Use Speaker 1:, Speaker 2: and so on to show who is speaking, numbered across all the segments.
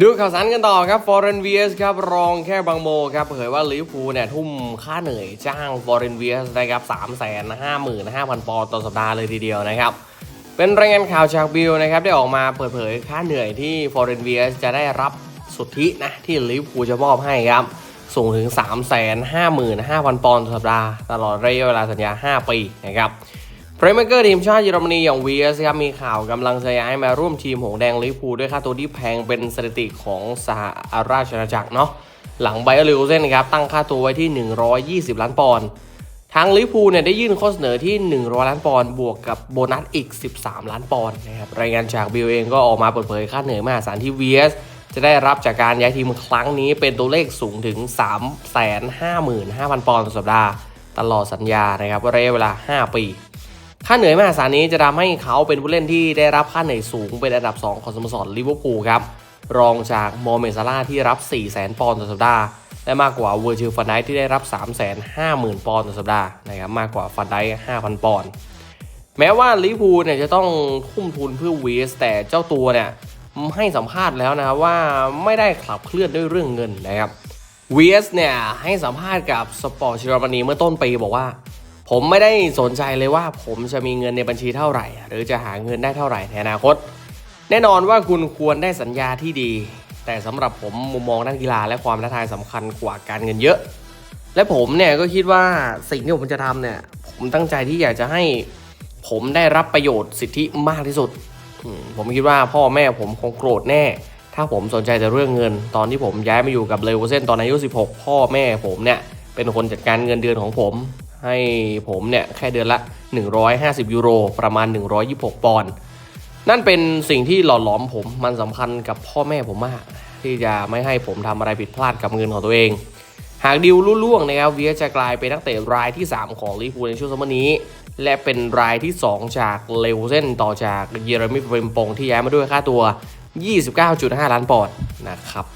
Speaker 1: ดูข่าวสารกันต่อครับฟอร์เรนเวียสครับรองแค่บางโมครับเผยว่าลิเวอร์พูลเนี่ยทุ่มค่าเหนื่อยจ้างฟอร์เรนเวียสนะครับสามแสนห้าหมื่นห้าพันปอนด์ต่อสัปดาห์เลยทีเดียวนะครับ เป็นรายงานข่าวจากบิลนะครับได้ออกมาเปิดเผยค่าเหนื่อยที่ฟอร์เรนเวียสจะได้รับสุทธินะที่ลิเวอร์พูลจะมอบให้ครับสูงถึง 3 5 5 0 0 0 ปอนด์ต่อสัปดาห์ ตลอดระยะเวลาสัญญา 5 ปีนะครับ เพรเมเกอร์ทีมชาติเยอรมนีอย่างวีสครับมีข่าวกำลังจะย้ายมาร่วมทีมหงแดงลิเวอร์พูด้วยค่าตัวที่แพงเป็นสถิติของสหราชอาณาจักรเนาะหลังไบเออร์ลิวเซนครับตั้งค่าตัวไว้ที่ 120 ล้านปอนด์ทางลิเวอร์พูเนี่ยได้ยื่นข้อเสนอที่ 100 ล้านปอนด์บวกกับโบนัสอีก 13 ล้านปอนด์นะครับรายงานจากบิลเองก็ออกมาเปิดเผยค่าเหนื่อยมหาศาลที่วีสจะได้รับจากการย้ายทีมครั้งนี้เป็นตัวเลขสูงถึง 355,000 ปอนด์ต่อสัปดาห์ ตลอดสัญญานะครับระยะเวลา 5 ปี ค่าเหนื่อยมหาศาลนี้จะทำให้เขาเป็นผู้เล่นที่ได้รับค่าเหนื่อยสูงเป็นอันดับ 2 ของสโมสรลิเวอร์พูลครับ รองจากโมเมซาร่าที่รับ 4 0 0 0 0 0ปอนด์ต่อสัปดาห์ และมากกว่าเวอร์จิลฟันไดที่ได้รับ 3 5 0 0 0 0 ปอนด์ต่อสัปดาห์นะครับมากกว่าฟันได5,000 ปอนด์แม้ว่าลิเวอร์พูลเนี่ยจะต้องทุ่มทุนเพื่อวีสแต่เจ้าตัวเนี่ยให้สัมภาษณ์แล้วนะครับว่าไม่ได้ขับเคลื่อนด้วยเรื่องเงินนะครับวีสเนี่ยให้สัมภาษณ์กับสปอร์ตเยอรมนีเมื่อต้นปีบอกว่า ผมไม่ได้สนใจเลยว่าผมจะมีเงินในบัญชีเท่าไหร่ หรือจะหาเงินได้เท่าไหร่ในอนาคต แน่นอนว่าคุณควรได้สัญญาที่ดี แต่สำหรับผมมุมมองด้านกีฬาและความท้าทายสำคัญกว่าการเงินเยอะ และผมเนี่ยก็คิดว่าสิ่งที่ผมจะทำเนี่ยผมตั้งใจที่อยากจะให้ผมได้รับประโยชน์สิทธิมากที่สุด ผมคิดว่าพ่อแม่ผมคงโกรธแน่ ถ้าผมสนใจแต่เรื่องเงิน ตอนที่ผมย้ายมาอยู่กับเลเวอเซนตอนอายุ 16 พ่อแม่ผมเนี่ยเป็นคนจัดการเงินเดือนของผม ให้ผมเนี่ยแค่เดือนละ 150 ยูโร ประมาณ 126 ปอนด์นั่นเป็นสิ่งที่หล่อหลอมผมมันสำคัญกับพ่อแม่ผมมาก ที่จะไม่ให้ผมทำอะไรผิดพลาดกับเงินของตัวเอง หากดิวลุ่ล่วงนะครับเวียจะกลายเป็นนักเตะรายที่ 3 ของลิเวอร์พูลในช่วงซัมเมอร์นี้ และเป็นรายที่ 2 จากเลวเซนต่อจากเยเรมิเฟรมปงที่ย้ายมาด้วยค่าตัว 29.5 ล้านปอนด์นะครับ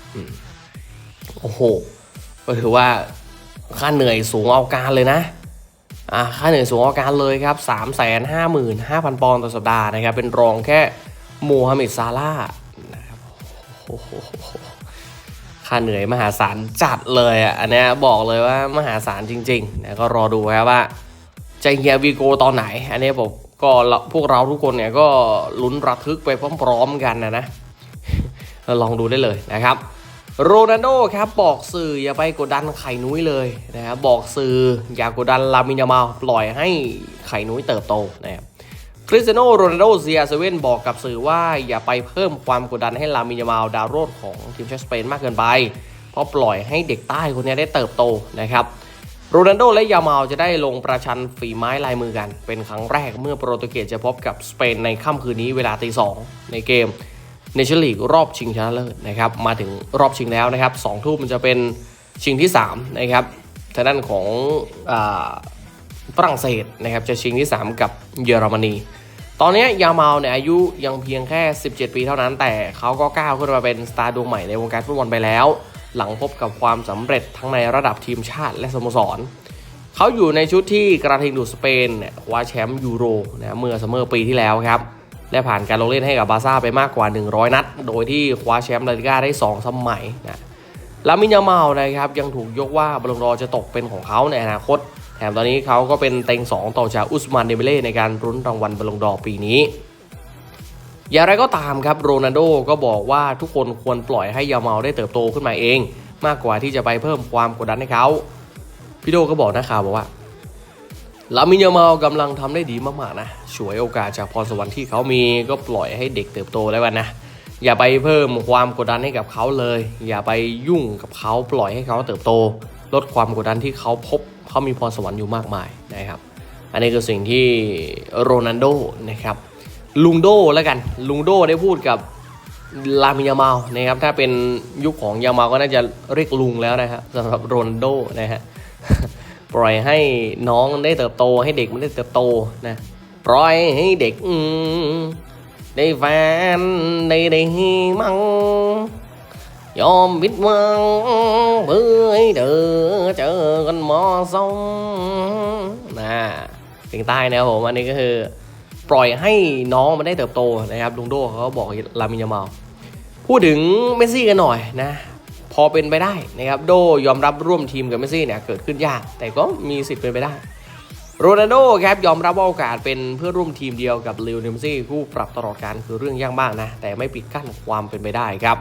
Speaker 1: โอ้โหก็ถือว่าค่าเหนื่อยสูงเอาการเลยนะ ค่าเหนื่อยสูงอาการเลยครับ 3 5 5 5 0 0 0 ปอนด์ต่อสัปดาห์นะครับ เป็นรองแค่โมฮัมหม็ดซาร่าห์นะครับโอ้โหค่าเหนื่อยมหาศาลจัดเลยอะ อันนี้บอกเลยว่ามหาศาลจริงๆนะก็รอดูครับว่าจะเฮียวีโกตอนไหน อันนี้ผมก็พวกเราทุกคนเนี่ยก็ลุ้นระทึกไปพร้อมๆกันนะนะลองดูได้เลยนะครับ โรนัลโดครับบอกสื่ออย่าไปกดดันไข่นุ้ยเลยนะครับบอกสื่ออย่ากดดันลามินยามาลปล่อยให้ไข่นุ้ยเติบโตนะครับคริสเตียโนโรนัลโดเซียเซเว่นบอกกับสื่อว่าอย่าไปเพิ่มความกดดันให้ลามินยามาลดาวโรดของทีมชาติสเปนมากเกินไป เพราะปล่อยให้เด็กใต้คนนี้ได้เติบโตนะครับโรนัลโดและยามาลจะได้ลงประชันฝีไม้ลายมือกัน เป็นครั้งแรกเมื่อโปรตุเกสจะพบกับสเปนในค่ำคืนนี้เวลาตีสองในเกม ในเชนลีกรอบชิงชนะเลิศนะครับมาถึงรอบชิงแล้วนะครับสองทุ่มมันจะเป็นชิงที่3นะครับทางด้านของอาฝรั่งเศสนะครับจะชิงที่ 3 กับเยอรมนี ตอนนี้ยามาลเนี่ยอายุยังเพียงแค่ 17 ปีเท่านั้น แต่เขาก็ก้าวขึ้นมาเป็นสตาร์ดวงใหม่ในวงการฟุตบอลไปแล้ว หลังพบกับความสำเร็จทั้งในระดับทีมชาติและสโมสร เขาอยู่ในชุดที่กระทิงดูดสเปนเนี่ยคว้าแชมป์ยูโรนะเมื่อซัมเมอร์ปีที่แล้วครับ และผ่านการลงเล่นให้กับบาซ่าไปมากกว่า 100 นัด โดยที่คว้าแชมป์ลาลิก้าได้ 2 สมัยนะลามินยามาลนะครับยังถูกยกว่าบอลลงดอจะตกเป็นของเขาในอนาคต แถมตอนนี้เขาก็เป็นเต็ง 2 ต่อจากอุสมานเดเบเล่ในการรุ้นรางวัลบอลลงดอปีนี้ อย่างไรก็ตามครับโรนัลโดก็บอกว่าทุกคนควรปล่อยให้ยามาลได้เติบโตขึ้นมาเอง มากกว่าที่จะไปเพิ่มความกดดันให้เขาพี่โดก็บอกนักข่าวบอกว่า ลามินยามาลกำลังทำได้ดีมากๆนะฉวยโอกาสจากพรสวรรค์ที่เขามีก็ปล่อยให้เด็กเติบโตแล้วกันนะ อย่าไปเพิ่มความกดดันให้กับเขาเลย อย่าไปยุ่งกับเขาปล่อยให้เขาเติบโต ลดความกดดันที่เขาพบเขามีพรสวรรค์อยู่มากมายนะครับ อันนี้คือสิ่งที่โรนัลโดนะครับลุงโดแล้วกันลุงโดได้พูดกับลามิยามาลนะครับถ้าเป็นยุคของยามาก็น่าจะเรียกลุงแล้วนะครับสำหรับโรนัลโดนะฮะ ปล่อยให้น้องได้เติบโต ให้เด็กมันได้เติบโตนะปล่อยให้เด็กได้แฟนได้ได้มั่งยอมผิดวังเพื่อให้เธอเจอกันมอสมนะสิ่งใต้นะครับผมอันนี้ก็คือ ปล่อยให้น้องมันได้เติบโตนะครับลุงโดเขาก็บอกลามินยามาพูดถึงเมสซี่กันหน่อยนะ อเป็นไปได้นะครับโดยอมรับร่วมทีมกับเมสซี่เนี่ยเกิดขึ้นยาก แต่ก็มีสิทธิ์เป็นไปได้โรนัลโดครับยอมรับว่าโอกาสเป็นเพื่อร่วมทีมเดียวกับลิโอเนลเมซี่ผู้ปรับตลอดการคือเรื่องยากมากนะ แต่ไม่ปิดกั้นความเป็นไปได้ครับ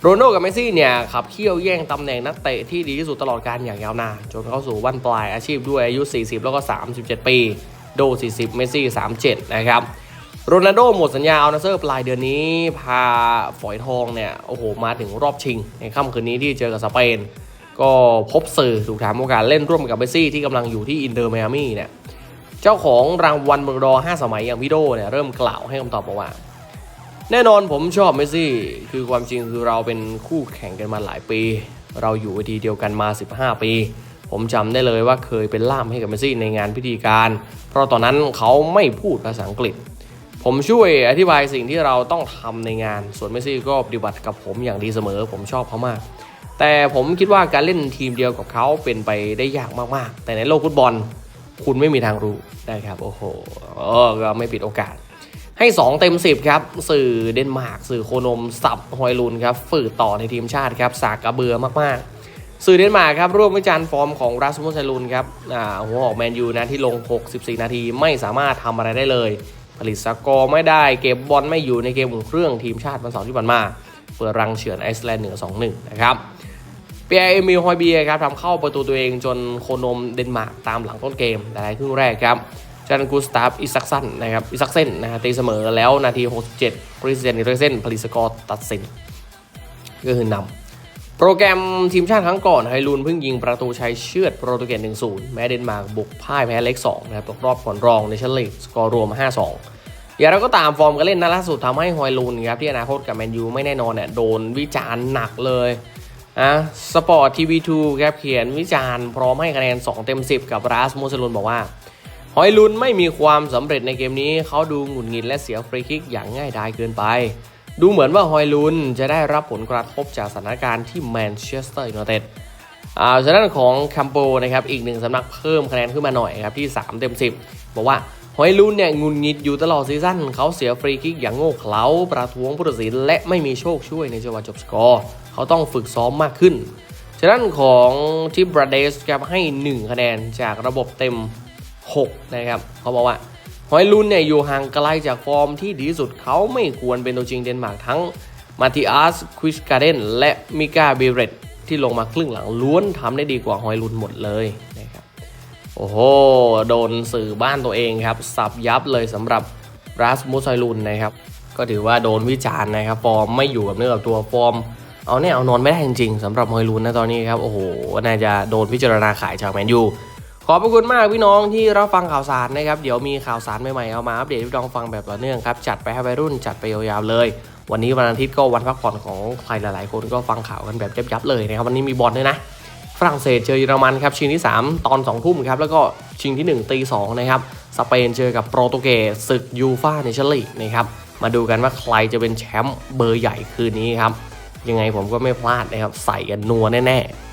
Speaker 1: โรนัลโดกับเมสซี่เนี่ยขับเคี่ยวแย่งตำแหน่งนักเตะที่ดีที่สุดตลอดการอย่างยาวนานจนเข้าสู่วันปลายอาชีพด้วยอายุ 40 แล้วก็ 37 ปี โด 40 เมสซี่ 37 นะครับ โรนัลโดหมดสัญญาเอานาเซอร์ปลายเดือนนี้ พาฝอยทองเนี่ย โอ้โห มาถึงรอบชิง ในค่ำคืนนี้ที่เจอกับสเปน ก็พบสื่อถูกถามโอกาสเล่นร่วมกับเมซี่ที่กำลังอยู่ที่อินเตอร์มอามี่เนี่ย เจ้าของรางวัลเบอร์ดอ5 สมัยอย่างวิโดเนี่ย เริ่มกล่าวให้คำตอบบอกว่า แน่นอนผมชอบเมซี่ คือความจริงคือเราเป็นคู่แข่งกันมาหลายปี เราอยู่เวทีเดียวกันมา 15 ปีผมจำได้เลยว่าเคยเป็นล่ามให้กับเมซี่ในงานพิธีการ เพราะตอนนั้นเขาไม่พูดภาษาอังกฤษ ผมช่วยอธิบายสิ่งที่เราต้องทำในงาน ส่วนเมสซี่ก็ปฏิบัติกับผมอย่างดีเสมอ ผมชอบเขามาก แต่ผมคิดว่าการเล่นทีมเดียวกับเขาเป็นไปได้ยากมากๆ แต่ในโลกฟุตบอล คุณไม่มีทางรู้นะครับ โอ้โหเออก็ไม่ปิดโอกาส ให้ 2 เต็ม 10 ครับ สื่อเดนมาร์กสื่อโคนมสับฮอยลุนครับฝืดต่อในทีมชาติครับสากกระเบือมากๆสื่อเดนมาร์กครับร่วมวิจารณ์ฟอร์มของรัสมุสไฮลุนครับอ่าหัวหอกแมนยูนะที่ลง 64 นาทีไม่สามารถทำอะไรได้เลย ผลิตสกอร์ไม่ได้เก็บบอลไม่อยู่ในเกมอุ่นเครื่องทีมชาติวันเสาร์ที่ผ่านมา เปิดรังเฉือนไอซ์แลนด์เหนือ 2-1 นะครับเปียเอมิลฮอยเบียครับทำเข้าประตูตัวเองจนโคนมเดนมาร์กตามหลังต้นเกมแต่ในครึ่งแรกครับจันกูสตาฟอิซักซันนะครับอิซักเซนนะฮะตีเสมอแล้วนาที 67คริสเตียนอิเรเซนผลิตสกอร์ตัดสินก็คือนำ โปรแกรมทีมชาติครั้งก่อนไฮลูนเพิ่งยิงประตูชัยเชือดโปรตุเกส1-0 แม้เดนมาร์กบุกพ่ายแพ้เล็ก2นะครับตกรอบก่อนรองในชั้นลีกสกอร์รวม 5-2 อย่างไรก็ตามฟอร์มการเล่นนัดล่าสุดทำให้ฮอยลูนครับที่อนาคตกับแมนยูไม่แน่นอนเนี่ยโดนวิจารณ์หนักเลยอะสปอร์ตทีวีทูครับเขียนวิจารณ์พร้อมให้คะแนน 2 เต็ม 10 กับราสมุสลุนบอกว่าฮอยลุนไม่มีความสำเร็จในเกมนี้เขาดูหงุดหงิดและเสียฟรีคิกอย่างง่ายดายเกินไป ดูเหมือนว่าฮอยลุนจะได้รับผลกระทบจากสถานการณ์ที่แมนเชสเตอร์ยูไนเต็ดอ่าฉะนั้นของคัมโปนะครับอีกหนึ่งสำนักเพิ่มคะแนนขึ้นมาหน่อยครับที่ 3 เต็ม 10 บอกว่าฮอยลุนเนี่ยงุนงิดอยู่ตลอดซีซั่นเขาเสียฟรีคิกอย่างโง่เขลาประท้วงผู้ตัดสินและไม่มีโชคช่วยในจังหวะจบสกอร์ เขาต้องฝึกซ้อมมากขึ้น ฉะนั้นของทิบราเดสครับให้ 1 คะแนนจากระบบเต็ม 6 นะครับเขาบอกว่า ฮอยลุนเนี่ยอยู่ห่างไกลจากฟอร์มที่ดีที่สุดเขาไม่ควรเป็นตัวจริงเดนมาร์กทั้งมาติอัสควิสการ์เดนและมิกาเบเรตที่ลงมาครึ่งหลังล้วนทำได้ดีกว่าฮอยลุนหมดเลยนะครับโอ้โห โดนสื่อบ้านตัวเองครับ สับยับเลยสำหรับรัสมุสไฮลุนนะครับ ก็ถือว่าโดนวิจารณ์นะครับ ฟอร์มไม่อยู่กับเนื้อกับตัวฟอร์ม เอาเนี่ยเอานอนไม่ได้จริงๆสำหรับฮอยลุนนะตอนนี้ครับ โอ้โห น่าจะโดนพิจารณาขายจากแมนยู ขอบพระคุณมากพี่น้องที่รับฟังข่าวสารนะครับเดี๋ยวมีข่าวสารใหม่ๆเอามาอัปเดตให้พี่น้องฟังแบบต่อเนื่องครับจัดไปให้วัยรุ่นจัดไปยาวๆเลย วันนี้วันอาทิตย์ก็วันพักผ่อนของใครหลายๆ คนก็ฟังข่าวกันแบบยับๆเลยนะครับวันนี้มีบอลด้วยนะฝรั่งเศสเจอเยอรมันครับชิงที่ 3 ตอน2ทุ่มครับแล้วก็ชิงที่ 1 ตี2นะครับสเปนเจอกับโปรตุเกสศึกยูฟ่าเนชลีกนะครับมาดูกันว่าใครจะเป็นแชมป์เบอร์ใหญ่คืนนี้ครับยังไงผมก็ไม่พลาดนะครับใส่กันนัวแน่ๆ